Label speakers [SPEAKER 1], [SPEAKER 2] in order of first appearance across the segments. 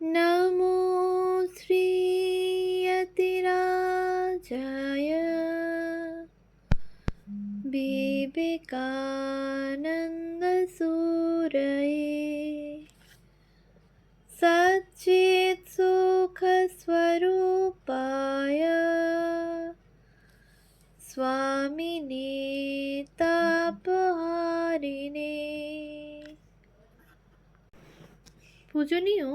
[SPEAKER 1] नमो श्रीयतिराजाय विवेकानन्दसूरये सच्चित्सुखस्वरूपाय स्वामिने তাপহারিণে পূজনীয়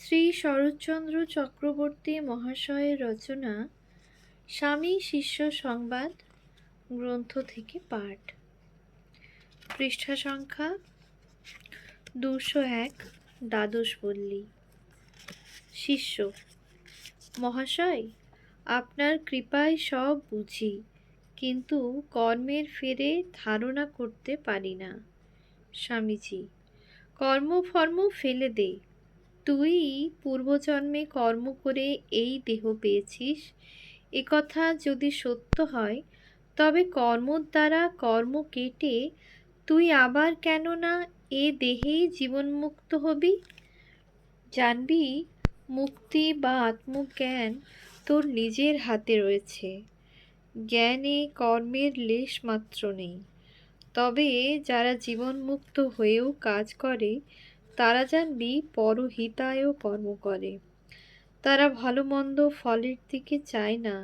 [SPEAKER 1] শ্রী শরৎচন্দ্র চক্রবর্তী মহাশয়ের রচনা, স্বামী শিষ্য সংবাদ, গ্রন্থ থেকে পাঠ। পৃষ্ঠা সংখ্যা দুশো এক, দ্বাদশ পল্লী। শিষ্য, মহাশয়, আপনার কৃপায় সব বুঝি, কিন্তু কর্মের ফেরে ধারণা করতে পারি না। স্বামীজি, কর্মফর্ম ফেলে দে তুই পূর্বজন্মে কর্ম করে এই দেহ পেয়েছিস? কথা যদি সত্য হয়, তবে কর্মর দ্বারা কর্ম কেটে তুই আবার কেন না এ দেহেই জীবনমুক্ত হবি? জানবি, মুক্তি বা আত্মজ্ঞান তোর নিজের হাতে রয়েছে। জ্ঞানে কর্মের লেশ মাত্র নেই। তবে যারা জীবনমুক্ত হয়েও কাজ করে তারা জানবি পরহিতায়ও কর্ম করে। তারা ভালো মন্দ ফলের দিকে চায় না।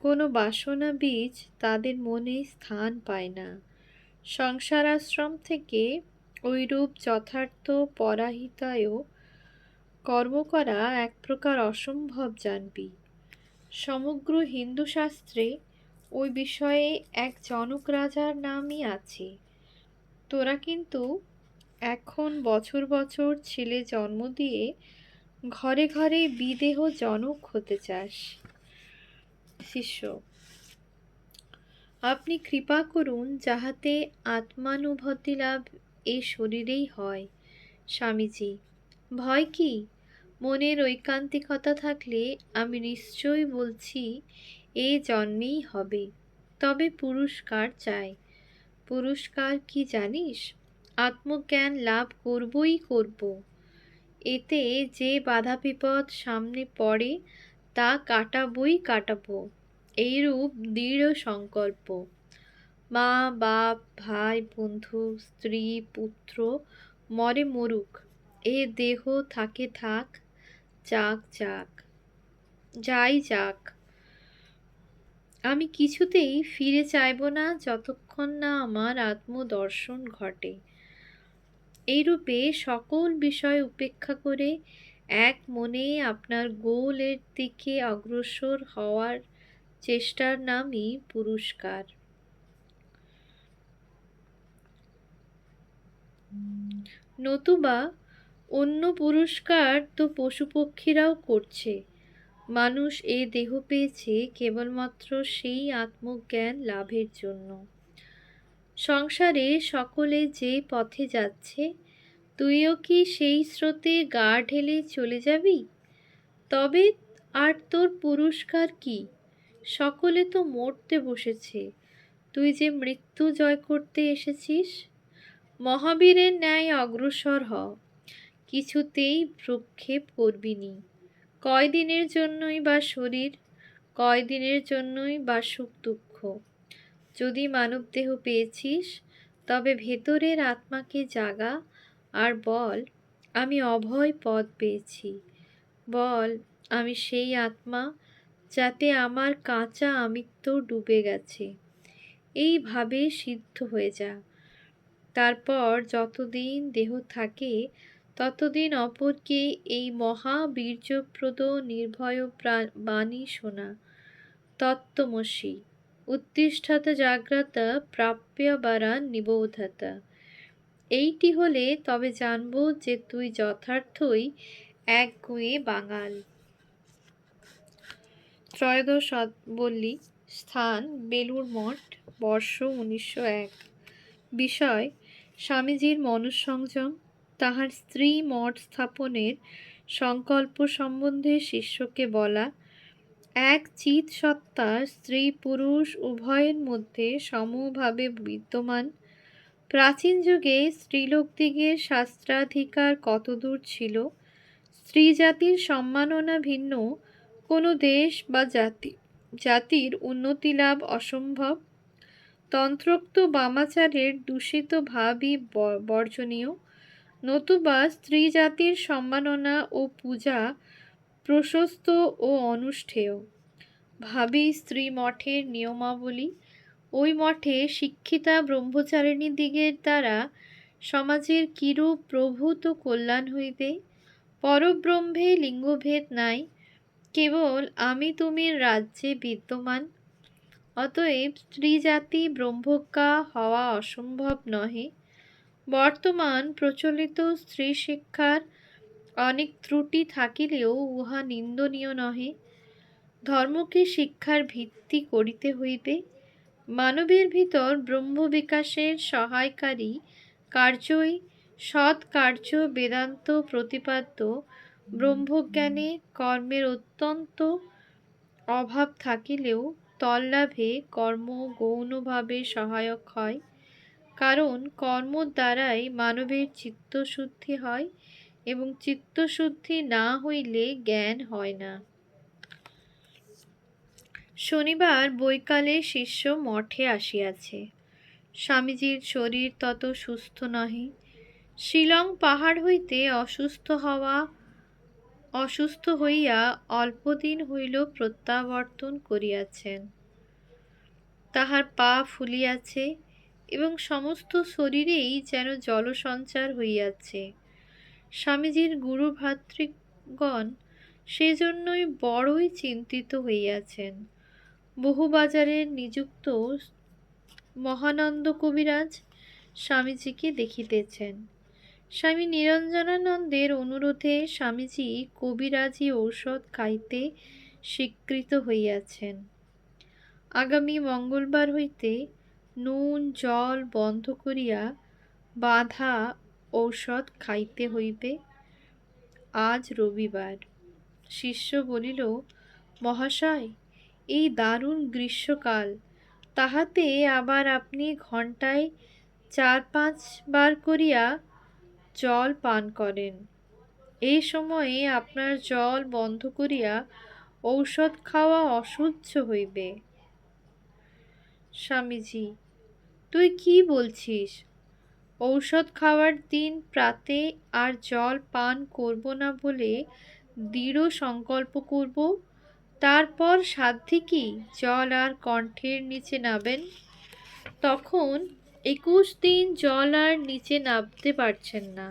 [SPEAKER 1] কোনো বাসনা বীজ তাদের মনে স্থান পায় না। সংসার আশ্রম থেকে ওইরূপ যথার্থ পরাহিতায়ও কর্ম করা এক প্রকার অসম্ভব জানবি। সমগ্র হিন্দু শাস্ত্রে ওই বিষয়ে এক জনক রাজার নামই আছে। তোরা কিন্তু এখন বছর বছর ছেলে জন্ম দিয়ে ঘরে ঘরে বিদেহ জনক হতে চাস। শিষ্য, আপনি কৃপা করুন যাহাতে আত্মানুভূতি লাভ এই শরীরেই হয়। স্বামীজি, ভয় কি? মনের ঐকান্তিকতা থাকলে আমি নিশ্চয়ই বলছি, এ জন্মেই হবে। তবে পুরস্কার চাই। পুরস্কার কি জানিস? আত্মজ্ঞান লাভ করবই করব। এতে যে বাধা বিপদ সামনে পড়ে, তা কাটাবই কাটাবো। এইরূপ দৃঢ় সংকল্প। মা, বাপ, ভাই, বন্ধু, স্ত্রী, পুত্র, মরে মরুক, এ দেহ থাকে থাক, যাক যাক, যাই যাক। আমি কিছুতেই ফিরে চাইব না যতক্ষণ না আমার আত্মদর্শন ঘটে। এইরূপে সকল বিষয় উপেক্ষা করে এক মনে আপনার গোলের দিকে অগ্রসর হওয়ার চেষ্টার নামই পুরস্কার। নতুবা অন্য পুরস্কার তো পশুপক্ষীরাও করছে। মানুষ এ দেহ পেয়েছে কেবলমাত্র সেই আত্মজ্ঞান লাভের জন্য। সংসারে সকলে যে পথে যাচ্ছে, তুইও কি সেই স্রোতে গা ঢেলে চলে যাবি? তবে আর তোর পুরস্কার কি? সকলে তো মরতে বসেছে, তুই যে মৃত্যু জয় করতে এসেছিস? মহাবীরের ন্যায় অগ্রসর হ, কিছুতেই ভ্রুক্ষেপ করবিনি কয়দিনের জন্যই বা শরীর, কয়দিনের জন্যই বা সুখ দুঃখ। যদি মানবদেহ পেয়েছিস, তবে ভেতরের আত্মাকে জাগা আর বল, আমি অভয় পদ পেয়েছি। বল, আমি সেই আত্মা যাতে আমার কাঁচা আমিত্ব ডুবে গেছে। এইভাবে সিদ্ধ হয়ে যা। তারপর যতদিন দেহ থাকে, ততদিন অপরকে এই মহা বীর্যপ্রদ নির্ভয় বাণী শোনা। তত্ত্বমসি। উত্তিষ্ঠত জাগ্রত প্রাপ্য বারা নিবোধত। এইটি হলে তবে জানব যে তুই যথার্থই এক গুঁয়ে বাঙাল। ত্রয়োদশ বললি, স্থান বেলুর মঠ, বর্ষ উনিশশো এক। বিষয়, স্বামীজির মনঃসংযম, তাহার স্ত্রী মঠ স্থাপনের সংকল্প সম্বন্ধে শিষ্যকে বলা এক চিত সত্তা স্ত্রী পুরুষ উভয়ের মধ্যে সমভাবে বিদ্যমান। প্রাচীন যুগে স্ত্রীলোকদিগের শাস্ত্রাধিকার কতদূর ছিল? স্ত্রী জাতির সম্মাননা ভিন্ন। কোনো দেশ বা জাতি, জাতির উন্নতি লাভ অসম্ভব। তন্ত্রোক্ত বামাচারের দূষিত ভাবই বর্জনীয়। নতুবা স্ত্রী জাতির সম্মাননা ও পূজা প্রশস্ত ও অনুষ্ঠেয়। ভাবি স্ত্রী মঠের নিয়মাবলী। ওই মঠে শিক্ষিতা ব্রহ্মচারিণী দিগের দ্বারা সমাজের কিরূপ প্রভূত কল্যাণ হইবে? পরব্রহ্মে লিঙ্গভেদ নাই। কেবল আমি তুমির রাজ্যে বিদ্যমান। অতএব স্ত্রী জাতি ব্রহ্মজ্ঞা হওয়া অসম্ভব নহে। বর্তমান প্রচলিত স্ত্রী শিক্ষার অনেক ত্রুটি থাকিলেও উহা নিন্দনীয় নহে। ধর্মকে শিক্ষার ভিত্তি করিতে হইবে। মানবের ভিতর ব্রহ্ম বিকাশের সহায়কারী কার্যই সৎ কার্য, বেদান্ত প্রতিপাদ্য, ব্রহ্মজ্ঞানে কর্মের অত্যন্ত অভাব থাকিলেও তল্লাভে কর্ম গৌণভাবে সহায়ক হয়। কারণ কর্ম দ্বারাই মানবের চিত্তশুদ্ধি হয়। এবং চিত্তশুদ্ধি না হইলে জ্ঞান হয় না। শনিবার বৈকালে শিষ্য মঠে আসিয়াছে। স্বামীজির শরীর তত সুস্থ নহে। শিলং পাহাড় হইতে অসুস্থ হওয়া, অসুস্থ হইয়া অল্পদিন হইল প্রত্যাবর্তন করিয়াছেন। তাহার পা ফুলিয়াছে এবং সমস্ত শরীরেই যেন জলসঞ্চার হইয়াছে। স্বামীজির গুরু ভাতৃগণ সেজন্যই বড়ই চিন্তিত হইয়াছেন। বহুবাজারের নিযুক্ত মহানন্দ কবিরাজ স্বামীজিকে দেখিতেছেন। স্বামী নিরঞ্জনানন্দের অনুরোধে স্বামীজি কবিরাজি ঔষধ খাইতে স্বীকৃত হইয়াছেন। আগামী মঙ্গলবার হইতে নুন, জল বন্ধ করিয়া বাঁধা ঔষধ খাইতে হইবে। আজ রবিবার। শিষ্য বলিল, মহাশয়, এই দারুণ গ্রীষ্মকাল, তাহাতে আবার আপনি ঘন্টায় চার পাঁচ বার করিয়া জল পান করেন। এই সময়ে আপনার জল বন্ধ করিয়া ঔষধ খাওয়া অসহ্য হইবে। স্বামীজি, তুই কি বলছিস? ঔষধ খাওয়ার দিন প্রাতে আর জল পান করব না বলে দৃঢ় সংকল্প করব। তারপর সাধ্যে কি জল আর কণ্ঠের নিচে নাবেন তখন একুশ দিন জল আর নিচে নামতে পারছেন না।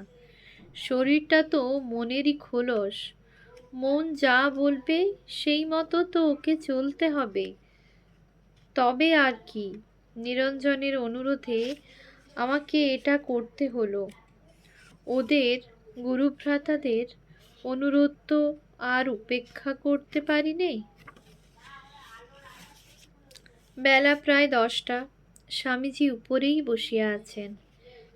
[SPEAKER 1] শরীরটা তো মনেরই খোলস। মন যা বলবে সেই মতো তো ওকে চলতে হবে। তবে আর কি, নিরঞ্জনের অনুরোধে আমাকে এটা করতে হলো। ওদের গুরুভ্রাতাদের অনুরোধ তো আর উপেক্ষা করতে পারি নেই বেলা প্রায় দশটা। স্বামীজি উপরেই বসিয়া আছেন।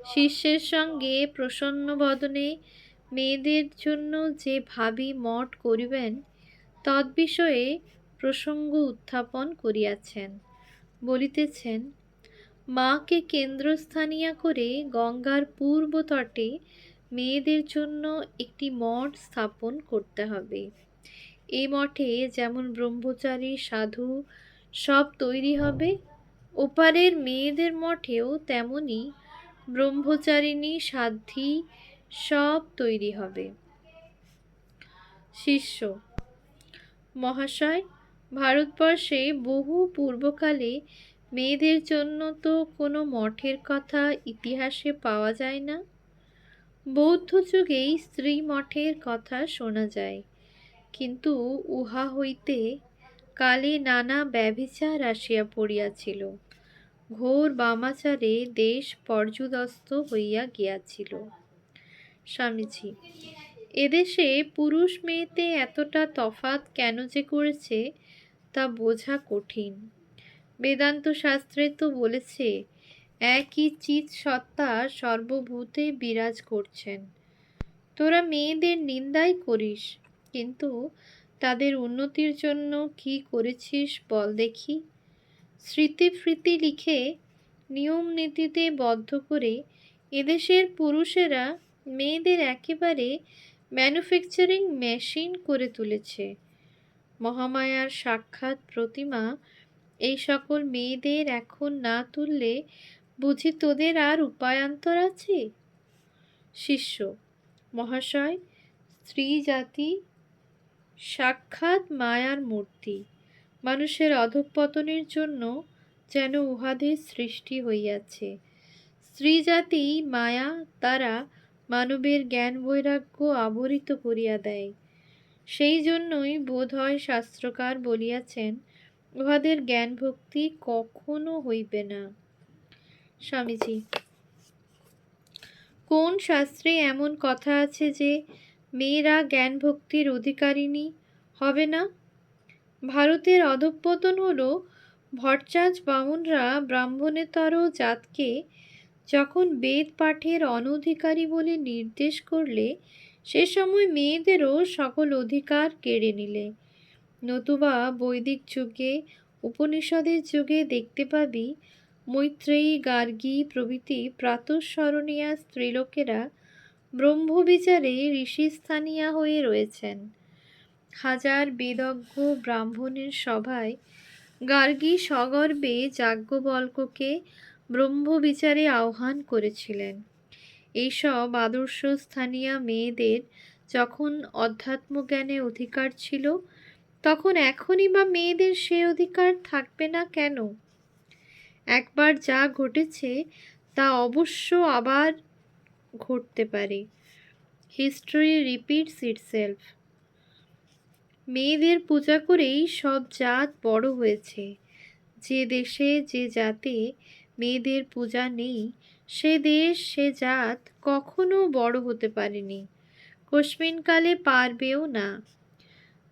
[SPEAKER 1] শিষ্যের সঙ্গে প্রসন্ন বদনে মেয়েদের জন্য যে ভাবি মঠ করিবেন, তদ্বিষয়ে প্রসঙ্গ উত্থাপন করিয়াছেন। বলিতেছেন মাকে কেন্দ্রস্থানীয়া করে গঙ্গার পূর্ব তটে মেয়েদের জন্য একটি মঠ স্থাপন করতে হবে। এই মঠে যেমন ব্রহ্মচারী, সাধু সব তৈরি হবে, ওপারের মেয়েদের মঠেও তেমনি ব্রহ্মচারিণী সাধ্বী সব তৈরি হবে। শিষ্য, মহাশয়, ভারতবর্ষে বহু পূর্বকালে মেয়েদের জন্য তো কোনো মঠের কথা ইতিহাসে পাওয়া যায় না। বৌদ্ধ যুগেই স্ত্রী মঠের কথা শোনা যায়। কিন্তু উহা হইতে কালে নানা ব্যভিচার আসিয়া পড়িয়াছিল। ঘোর বামাচারে দেশ পর্যুদস্ত হইয়া গিয়াছিল। স্বামীজি, এদেশে পুরুষ মেয়েতে এতটা তফাত কেন যে করেছে তা বোঝা কঠিন। বেদান্ত শাস্ত্রে তো বলেছে, একই চিত সত্তা সর্বভূতে বিরাজ করছেন। তোরা মেয়েদের নিন্দাই করিস, কিন্তু তাদের উন্নতির জন্য কি করেছিস বল দেখি। স্মৃতি ফৃতি লিখে নিয়ম নীতিতে বদ্ধ করে এদেশের পুরুষেরা মেয়েদের একেবারে ম্যানুফ্যাকচারিং মেশিন করে তুলেছে। মহামায়ার সাক্ষাৎ প্রতিমা এই সকল মেয়েদের এখন না তুললে বুঝি তোদের আর উপায়ান্তর আছে? শিষ্য, মহাশয় স্ত্রী জাতি সাক্ষাৎ মায়ার মূর্তি, মানুষের অধঃপতনের জন্য যেন উহাদের সৃষ্টি হইয়াছে। স্ত্রী জাতি মায়া তারা মানবের জ্ঞান বৈরাগ্য আবরিত করিয়া দেয়। সেই জন্যই বোধ হয় শাস্ত্রকার বলিয়াছেন উহাদের জ্ঞান ভক্তি কখনো হইবে না। স্বামীজি, কোন শাস্ত্রে এমন কথা আছে যে মেয়েরা জ্ঞান ভক্তির অধিকারিণী হবে না? ভারতের অধঃপতন হল ভট্টাচ বামুনরা ব্রাহ্মণেতর জাতকে যখন বেদ পাঠের অনধিকারী বলে নির্দেশ করলে, সে সময় মেয়েদেরও সকল অধিকার কেড়ে নিলে। নতুবা বৈদিক যুগে, উপনিষদের যুগে দেখতে পাবি, মৈত্রেয়ী গার্গী প্রভৃতি প্রাতঃস্মরণীয়া স্ত্রীলোকেরা ব্রহ্মবিচারে ঋষিস্থানীয়া হয়ে রয়েছেন। হাজার বেদজ্ঞ ব্রাহ্মণের সভায় গার্গী সগর্বে যাজ্ঞবল্ককে ব্রহ্মবিচারে আহ্বান করেছিলেন। এইসব আদর্শ স্থানীয় মেয়েদের যখন অধ্যাত্মজ্ঞানে অধিকার ছিল তখন এখনই বা মেয়েদের সে অধিকার থাকবে না কেন? একবার যা ঘটেছে, তা অবশ্য আবার ঘটতে পারে। History repeats itself. মেয়েদের পূজা করেই সব জাত বড় হয়েছে। যে দেশে যে জাতে মেয়েদের পূজা নেই, সে দেশ, সে জাত কখনো বড় হতে পারেনি। কস্মিনকালে পারবেও না।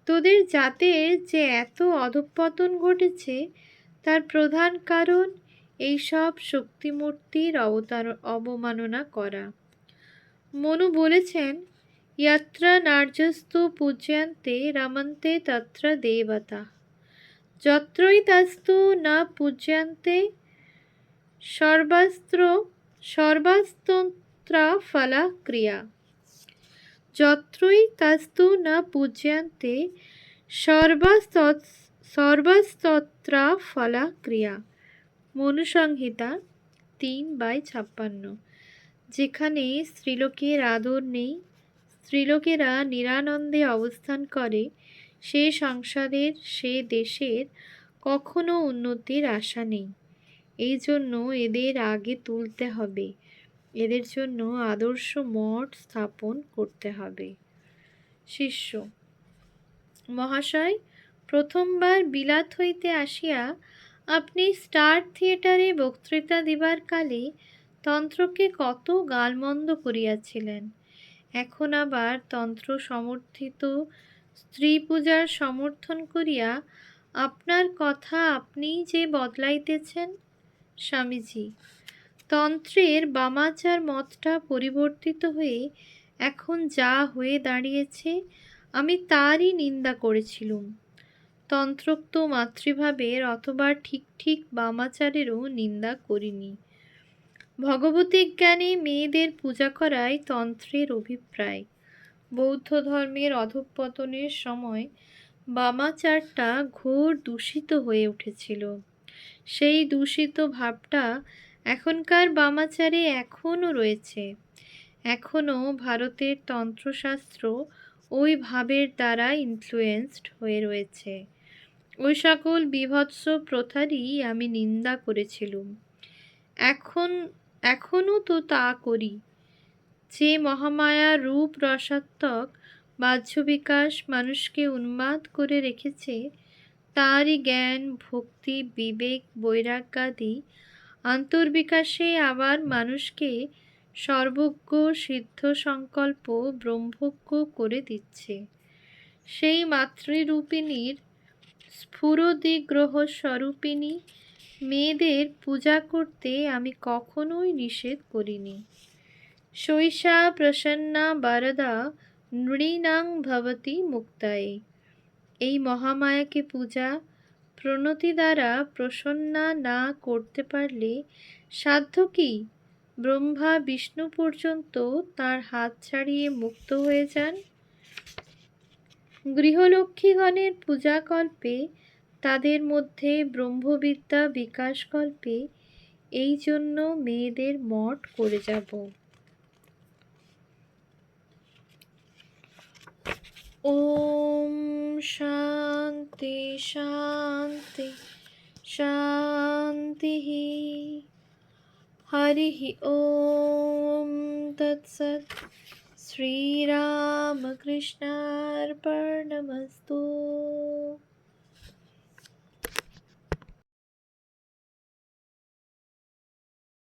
[SPEAKER 1] তোদের জাতের যে এত অধঃপতন ঘটেছে, তার প্রধান কারণ এইসব শক্তিমূর্তির অবতার, অবমাননা করা। মনু বলেছেন, ইয়াত্রা নার্যস্তু পূজ্যান্তে রামান্তে তত্র দেবতা। যত্রই তাস্তু না পূজ্যান্তে সর্বাস্ত্র সর্বাস্তন্ত্রা ফলা ক্রিয়া। যত্রই তাস্তু না পূজ্যান্তে সর্বাস্ত সর্বাস্তত্রা ফলা ক্রিয়া। মনুসংহিতা তিন বাই ছাপ্পান্ন। যেখানে স্ত্রীলোকের আদর নেই, স্ত্রীলোকেরা নিরানন্দে অবস্থান করে, সে সংসারের, সে দেশের কখনো উন্নতির আশা নেই। এই জন্য এদের আগে তুলতে হবে। এদের জন্য আদর্শ মঠ স্থাপন করতে হবে। শিষ্য, মহাশয়, প্রথমবার বিলাত হইতে আসিয়া আপনি স্টার থিয়েটারে বক্তৃতা দিবার কালে তন্ত্রকে কত গালমন্দ করিয়াছিলেন। এখন আবার তন্ত্র সমর্থিত স্ত্রী পূজার সমর্থন করিয়া আপনার কথা আপনিই যে বদলাইতেছেন? স্বামীজি তন্ত্রের বামাচার মতটা পরিবর্তিত হয়ে এখন যা হয়ে দাঁড়িয়েছে, আমি তারই নিন্দা করেছিলুম। তন্ত্রোক্ত মাতৃভাবের অথবা ঠিক ঠিক বামাচারেরও নিন্দা করিনি। ভগবতী জ্ঞানে মেয়েদের পূজা করাই তন্ত্রের অভিপ্রায়। বৌদ্ধ ধর্মের অধঃপতনের সময় বামাচারটা ঘোর দূষিত হয়ে উঠেছিল। সেই দূষিত ভাবটা এখনকার বামাচারে এখনও রয়েছে। এখনও ভারতের তন্ত্রশাস্ত্র ওই ভাবের দ্বারা ইনফ্লুয়েসড হয়ে রয়েছে। ওই সকল বিভৎস প্রথারই আমি নিন্দা করেছিলুম। এখন, এখনও তো তা করি। যে মহামায়া রূপ রসাত্মক বাহ্য বিকাশ মানুষকে উন্মাদ করে রেখেছে, তারই জ্ঞান, ভক্তি, বিবেক, বৈরাগ্যাদি আন্তর্বিকাশে আবার মানুষকে সর্বজ্ঞ সিদ্ধ সংকল্প ব্রহ্মজ্ঞ করে দিচ্ছে। সেই মাতৃরূপিণীর স্ফুরদিগ্রহ স্বরূপিণী মেয়েদের পূজা করতে আমি কখনোই নিষেধ করিনি। শৈশা প্রসন্না বারদা নৃণাং ভবতি মুক্তায়ে। এই মহামায়াকে পূজা প্রণতি দ্বারা প্রসন্না না করতে পারলে সাধ্য কি? ব্রহ্মা বিষ্ণু পর্যন্ত তার হাত ছাড়িয়ে মুক্ত হয়ে যান। গৃহলক্ষ্মীগণের পূজাকল্পে, তাদের মধ্যে ব্রহ্মবিদ্যা বিকাশকল্পে, এই জন্য মেয়েদের মঠ করে যাব। ओम शांति शांति शांति हरि ही ओम तत्सत। श्री राम कृष्णार्पणमस्तु